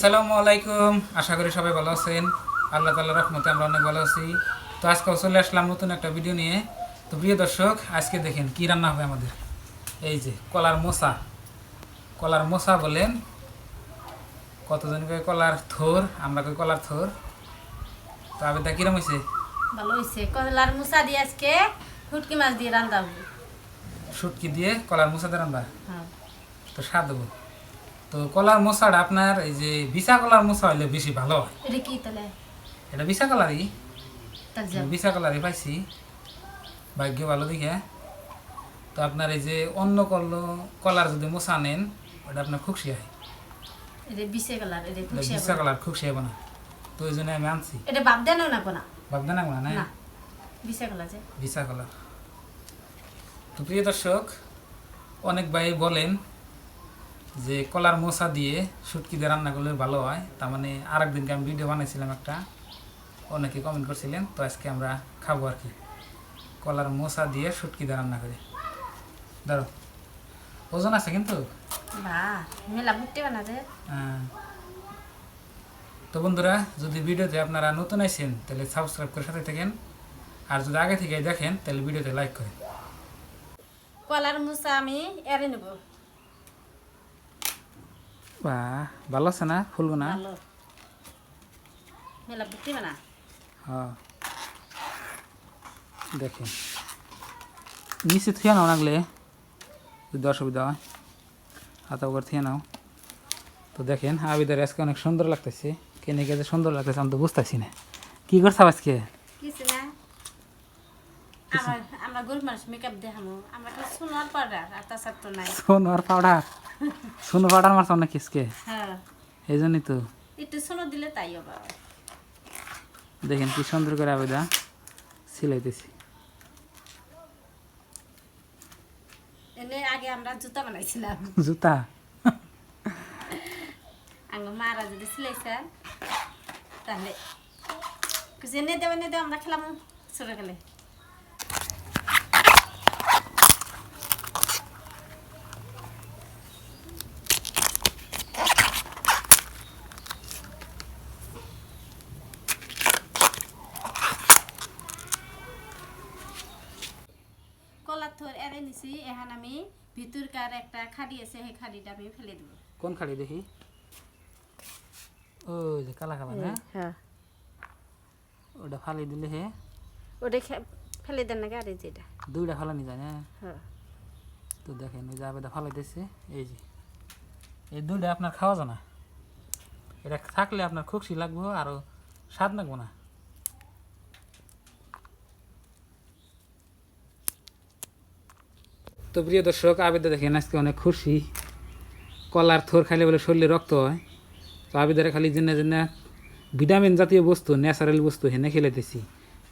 আসসালামু আলাইকুম। আশা করি সবাই ভালো আছেন। আল্লাহ তাল্লাহ রহমতে আমরা অনেক ভালো আছি। তো আজকে চলে আসলাম নতুন একটা ভিডিও নিয়ে। তো প্রিয় দর্শক আজকে দেখেন কি রান্না হবে আমাদের। এই যে কলার মোসা কলার মোসা বলেন কতজন কয় কলার থোর? আমরা কই কলার থোর? তো আবেদা কিরম হয়েছে ভালো হয়েছে কলার মুসা দিয়ে আজকে ফুটকি মাছ দিয়ে রান্না হবে। শুটকি দিয়ে কলার মোসা দিয়ে রান্না? হ্যাঁ। তো স্বাদ দেবো। তো কলার মোসাটা আপনার এই যে বিশা কলার মোসা হলে বেশি ভালো হয়। এটা কি তাহলে? এটা বিশা কলারই। বিশা কালারই পাইছি। ভাগ্য ভালো দেখে। তো আপনার এই যে অন্য কল কলার যদি মশা নেন ওটা আপনার খুশি হয়। এটা বিশে কালার এটা খুশি বিশা কালার খুশি হবে না। তো ওই জন্য আমি আনছি। এটা বাপ দেন না কোনা? ভাবতে না না? না। বিশে কালার যে। বিশা কালার। তো প্রিয় দর্শক অনেক ভাই বলেন যে কলার মশা দিয়ে শুটকি দিয়ে রান্না করলে ভালো হয় তার মানে আর একদিনকে আমি ভিডিও বানাইছিলাম একটা অনেকে কমেন্ট করছিলেন তো আজকে আমরা খাব আর কি। কলার মশা দিয়ে শুটকি দিয়ে রান্না করে। ধরো। ওজন আছে কিন্তু? বা মেলা বুঝতে পারে যে আহ, তো বন্ধুরা যদি ভিডিওতে আপনারা নতুন আইছেন তাহলে সাবস্ক্রাইব করে সাথে থাকেন। আর যদি আগে থেকে দেখেন তাহলে ভিডিওতে লাইক করেন। কলার মুসা আমি এড়ে নেব। বাহ ভালো আছে না? ফুলবো না হ্যাঁ। দেখেন নিচে থুয়ে নাও নাগলে। যদি অসুবিধা হয় হাতা উপর থুয়ে নাও। তো দেখেন আবিদার আজকে অনেক সুন্দর লাগতেছে। কেনে গেছে সুন্দর লাগতেছে আমি তো বুঝতেছি না। কি করছ আজকে? না। আমরা আমরা গরিব মানুষ মেকআপ দেখামো। আমরা তো সোনার পাউডার? আর তাছাড়া তো নাই সোনার পাউডার সোনো পাউডার মারছো না কিসকে হ্যাঁ। এই জন্যই তো। একটু সোনো দিলে তাই হবে দেখেন কি সুন্দর করে আবেদা সিলাইতেছি। এনে আগে আমরা জুতা বানাইছিলাম। জুতা? আঙ্গ মারা যদি সিলাইছে তাহলে কিছু এনে দেবে এনে দেবে আমরা খেলাম। ছোটো খেলে কলার থর এড়ে নিছি এখন আমি ভিতরকার একটা খাড়ি আছে সেই খাড়িটা আমি ফেলে দেবো। কোন খাড়ি দেখি? ওই যে কালা কালা না? হ্যাঁ। ওটা ফালি দিলে হে। ওটা খে- ফেলে দেন না গাড়ি যেটা। দুইটা ফালানি যায় না? হ্যাঁ। তো দেখেন ওই যে আবেদা ফালাইতেছে এই যে। এই দুইটা আপনার খাওয়া যায় না। এটা থাকলে আপনার খুশি লাগবো আরও স্বাদ লাগবো না। তো প্রিয় দর্শক আবেদা দেখেন আজকে অনেক খুশি। কলার থোর খাইলে বলে শরীরে রক্ত হয়। তো আবেদারে খালি জন্য জন্য ভিটামিন জাতীয় বস্তু ন্যাচারাল বস্তু হেনে খেলেতেছি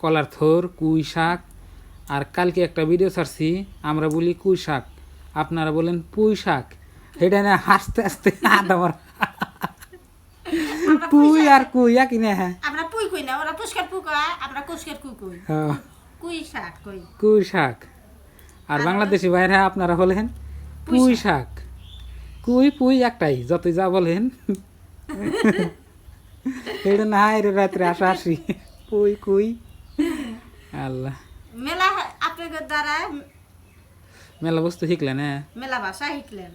কলার থোর কুই শাক আর কালকে একটা ভিডিও ছাড়ছি আমরা বলি কুই শাক। আপনারা বলেন পুঁই শাক। সেটা না হাসতে হাসতে আমার পুই আর কুই একই না হ্যাঁ। আমরা পুই কই না ওরা পুষ্কার পুই কয় আমরা কুষ্কার কুই কই। কুই শাক কই। কুই শাক। আর বাংলাদেশি বাইরে আপনারা বলেন পুঁই শাক। কুই পুই একটাই যতই যা বলেন। এটা না রে রাত্রে আসা আসি। পুই কুই। আল্লাহ। মেলা আপনাদের দ্বারা মেলা বস্তু শিখলেন হ্যাঁ? মেলা ভাষা শিখলেন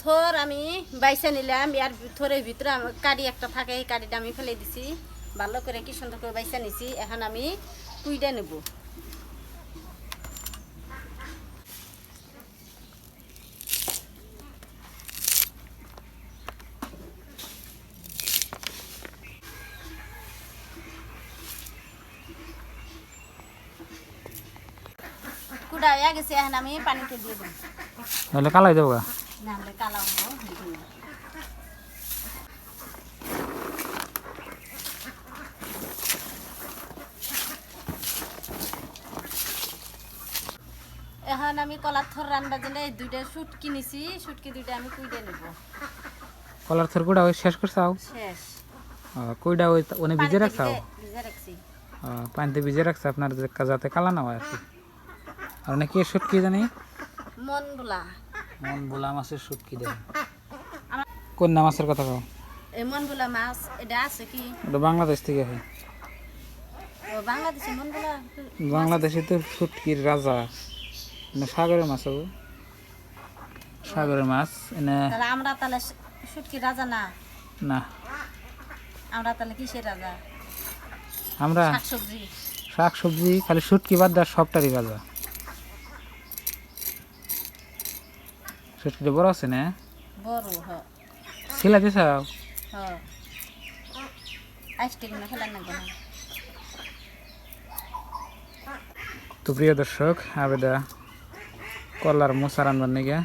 থর আমি বাইসা নিলাম ইয়ার থরের ভিতরে আমার কাড়ি একটা থাকে এই কাড়িটা আমি ফেলে দিছি। ভালো করে কি সুন্দর করে বাইসা নিছি। এখন আমি কুইটা নেব। কুড়া হয়ে গেছে এখন আমি পানিতে দিয়ে দেবো। তাহলে কালাই যাব গা নাহলে কালাও এখন আমি কলার থর রান্নার জন্য এই দুইটা শুট কিনেছি শুটকি দুইটা আমি কুইটে নেব। কলার থর ওই শেষ করছাও শেষ। কুইডা ওই ওনে ভিজে রাখছাও? ভিজে- রাখছি। পানিতে ভিজে রাখছে আপনার যে- যাতে কালা না হয় আর কি। আর নাকি শুটকি জানি? মন বলা মন বোলা মাছের শুটকি দেন। কন্যা মাছের কথা কও? এই মন বলা মাছ এটা আছে কি? ওটা বাংলাদেশ থেকে হয়। বাংলাদেশে মন বলা বাংলাদেশে তো শুটকির রাজা। সাগরের মাছ হবে। সাগরের মাছ এনে তাহলে আমরা তাহলে সুটকি রাজা না? না। আমরা তাহলে কিসের রাজা? আমরা শাকসবজি। শাক সবজি খালি শুটকি বাদ দেওয়ার সবটারই রাজা। শুটকিটা বড় আছে না? বড় হ। ছিলা দিছ? হ। না ফেলার না তো প্রিয় দর্শক আবেদা কলার মোচা রান্নার নিগে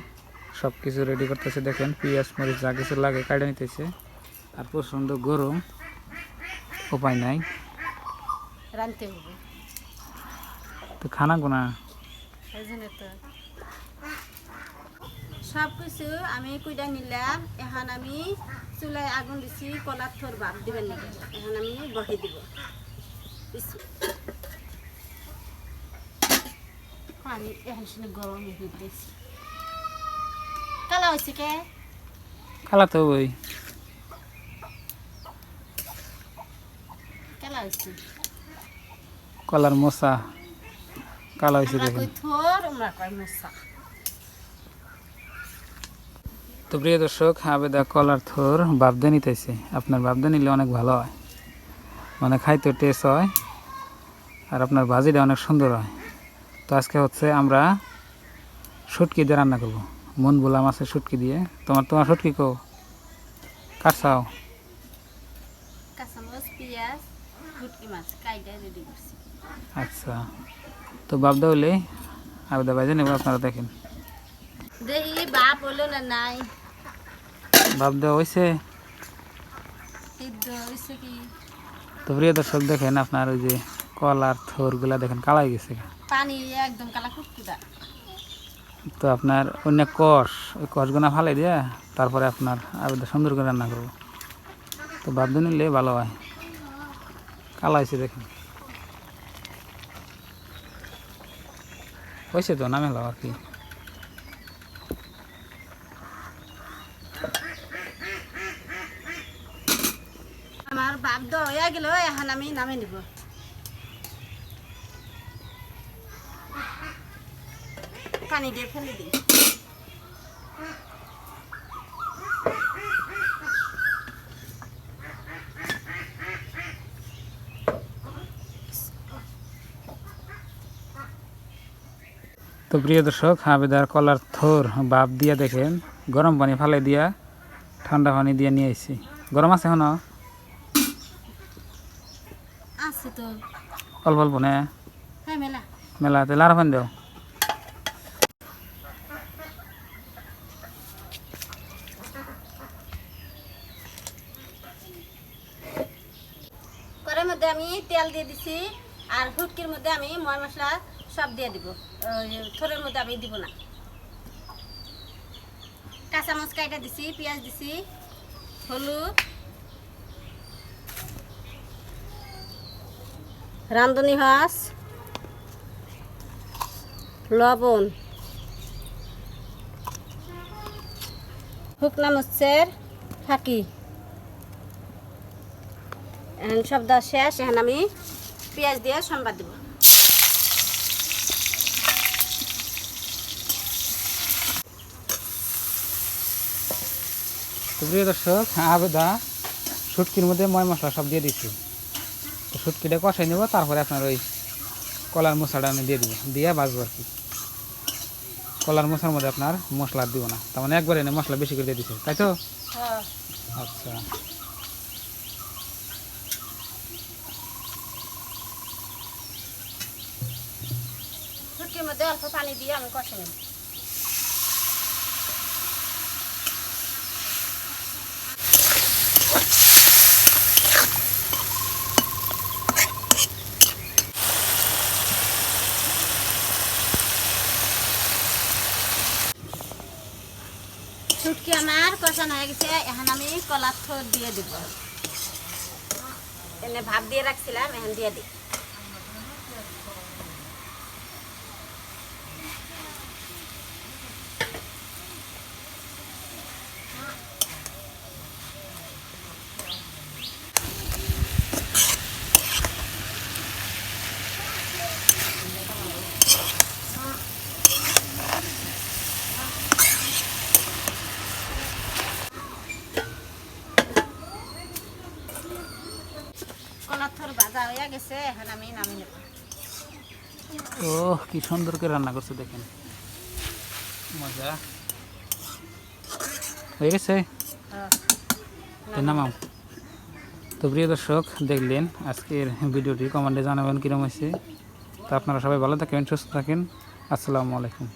সব কিছু রেডি করতেছে। দেখেন পিঁয়াজ মরিচ যা কিছু লাগে কাটে নিতেছে। আর প্রচণ্ড গরম। উপায় নাই। রানতে হবে। তো খানা গোনা। সব কিছু আমি কুইটা নিলাম। এখন আমি চুলায় আগুন দিছি কলার থর ভাত দিবেন নাকি? এখন আমি বহে দিব। দিছি। পানি এখন শুনে গরম কালা হয়েছে কে খালা তো ওই কালা হয়েছে কলার মোচা কালা হয়েছে দেখেন তো প্রিয় দর্শক আবেদা কলার থোর বাবদে নিতেছে। আপনার বাবদে নিলে অনেক ভালো হয়। মানে খাইতে টেস্ট হয়। আর আপনার ভাজিটা অনেক সুন্দর হয়। তো আজকে হচ্ছে আমরা শুটকি দিয়ে রান্না করব। মন বলা মাছের শুটকি দিয়ে। তোমার তোমার শুটকি কো? করছি। আচ্ছা। তো বাবদা হলে আবেদা বাজে নেব আপনারা দেখেন। দেখি বাপ হলো না নাই। বাবদা হয়েছে হয়েছে তো প্রিয় দর্শক দেখেন আপনার ওই যে কলার থোরগুলা দেখেন কালাই গেছে পানি একদম কালা কুকুরা তো আপনার অন্য কষ ওই কষগুনা ফালাই দিয়ে তারপরে আপনার আবেদা সুন্দর করে রান্না করব। তো বাধ্য নিলে ভালো হয়। কালাইছে দেখেন। হয়েছে তো নামে আর কি। আমার বাপ দ হয়ে গেল এখন আমি নামে নিব। পানি দিয়ে ফেলে দিই। তো প্রিয় দর্শক আবেদার কলার থোর বাপ দিয়া দেখেন গরম পানি ফালে দিয়া ঠান্ডা পানি দিয়ে নিয়ে এসেছি গরম আছে এখন? তো। অল্প অল্প নে? হ্যাঁ মেলা। মেলা আর পানি দেও। মধ্যে আমি তেল দিয়ে দিছি, আর হুটকির মধ্যে আমি ময় মশলা সব দিয়ে দিব। থোরের মধ্যে আমি দিব না। কাঁচামচ কাইটা দিছি, পেঁয়াজ দিছি, হলুদ। রাঁধুনি হাঁস, লবণ। শুকনা মরিচের ফাঁকি। এখন সব দেওয়া শেষ এখন আমি পেঁয়াজ দিয়ে সম্বাদ দিব। প্রিয় দর্শক আবেদা শুটকির মধ্যে ময় মশলা সব দিয়ে দিচ্ছি। তো শুটকিটা কষাই নেব তারপরে আপনার ওই কলার মশলাটা আমি দিয়ে দিব। দিয়ে বাজবো আর কি। কলার মশলার মধ্যে আপনার মশলা দিব না। তার মানে একবারে এনে মশলা বেশি করে দিয়ে দিচ্ছে তাই তো? আচ্ছা। শুটকির মধ্যে অল্প পানি দিয়ে আমি কষে নেব। শুটকি আমার কষানো হয়ে গেছে, এখন আমি কলার থোর দিয়ে দিব। এনে ভাত দিয়ে রাখছিলাম, এখন দিয়ে দিই কলার থর ভাজা এখন আমি নামিয়ে নেব। ও কি সুন্দর করে রান্না করছে দেখেন। মজা। হয়ে গেছে? হ্যাঁ। তো নামাও। তো প্রিয় দর্শক দেখলেন আজকের ভিডিওটি কমেন্টে জানাবেন কীরকম হয়েছে। তো আপনারা সবাই ভালো থাকেন সুস্থ থাকেন। আসসালামু আলাইকুম।